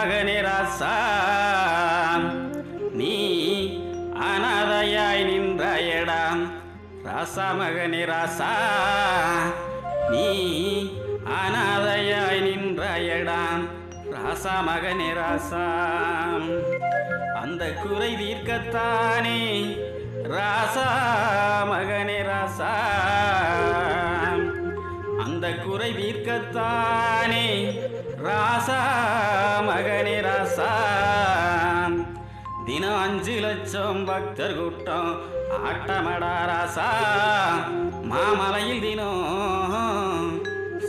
மகனே ராசா நீ அனாதையாய் நின்றாயடாம் ராசா மகனே ராசா நீ அனாதையாய் நின்றாயடாம் ராசா மகனே ராசா அந்த குறை தீர்க்கத்தானே ராசா மகனே ராசா அந்த குறை தீர்க்கத்தானே ராசா மகனி ராசா தினம் அஞ்சு லட்சம் பக்தர் கூட்டம் ஆட்டமடா ராசா மாமலையில் தினம்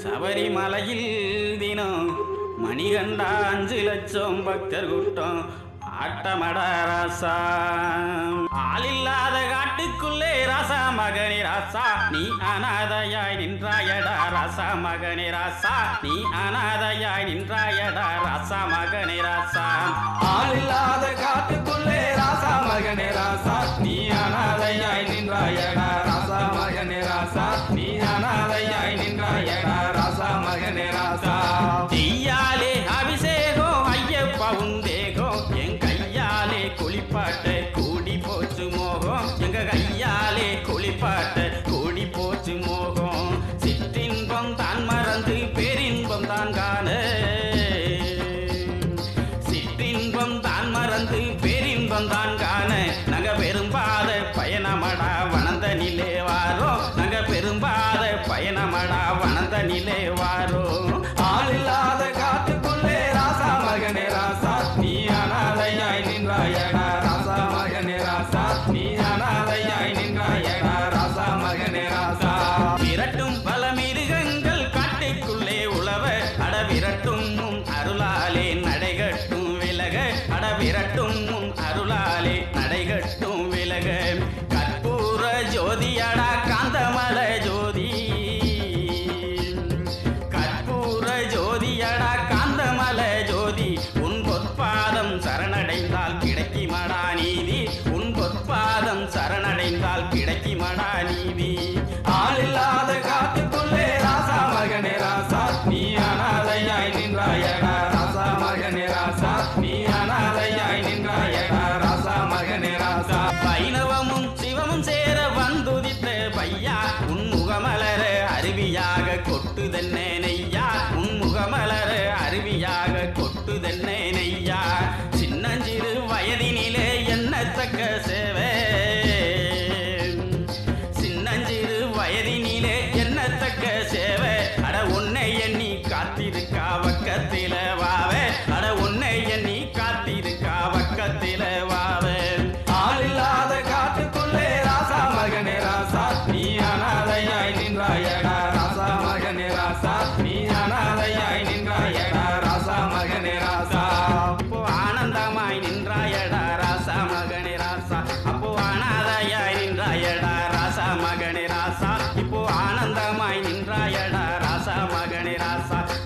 சபரிமலையில் தினம் மணிகண்டா அஞ்சு லட்சம் பக்தர் கூட்டம் ஆட்டமடா ராசா ஆளில்லாத மகனே ராசா நீ அனாதையாய் நின்றாயடா ராசா மகனே ராசா நீ அனாதையாய் நின்றாயடா ராசா மகனே ராசா ஆளில்லாத காட்டுக்குள்ளே ராசா மகனே ராசா நீ அனாதையாய் நின்றாயடா ராசா மகனே ராசா நீ அனாதையாய் நின்றாயடா சிற்றின்பம் தான் மறந்து பேரின்பம் தான் காண. நக பெரும்பாத பயணமடா வனந்த நிலே வாரோ. நக பெரும்பாத பயணமடா வனந்த நிலே வாரோ. ஆளில்லாத காத்துக்குள்ளே ராசா மகனே ராசா. நீ அனாதையாய் நின்றாயடா ராசா மகனே ராசா. நீ அனாதையாய் நின்றாயடா. எண்ணத்தக்க சேவை. சின்னஞ்சிறு வயதினிலே எண்ணத்தக்க சேவை? அட உன்னை எண்ணி காத்திருக்கா பக்கத்தில வாவே. அட உன்னை எண்ணி காத்திருக்கா பக்கத்தில வாவே. ஆளில்லாத காட்டுக்குள்ளே ராசா மகனே ராசா. நீ அனாதையாய் நின்றாயடா ராசா மகனே ராசா. நீ அனாதையாய் நின்றாயடா ராசா மகனே ராசா. ராசாயடா ராசா மகனே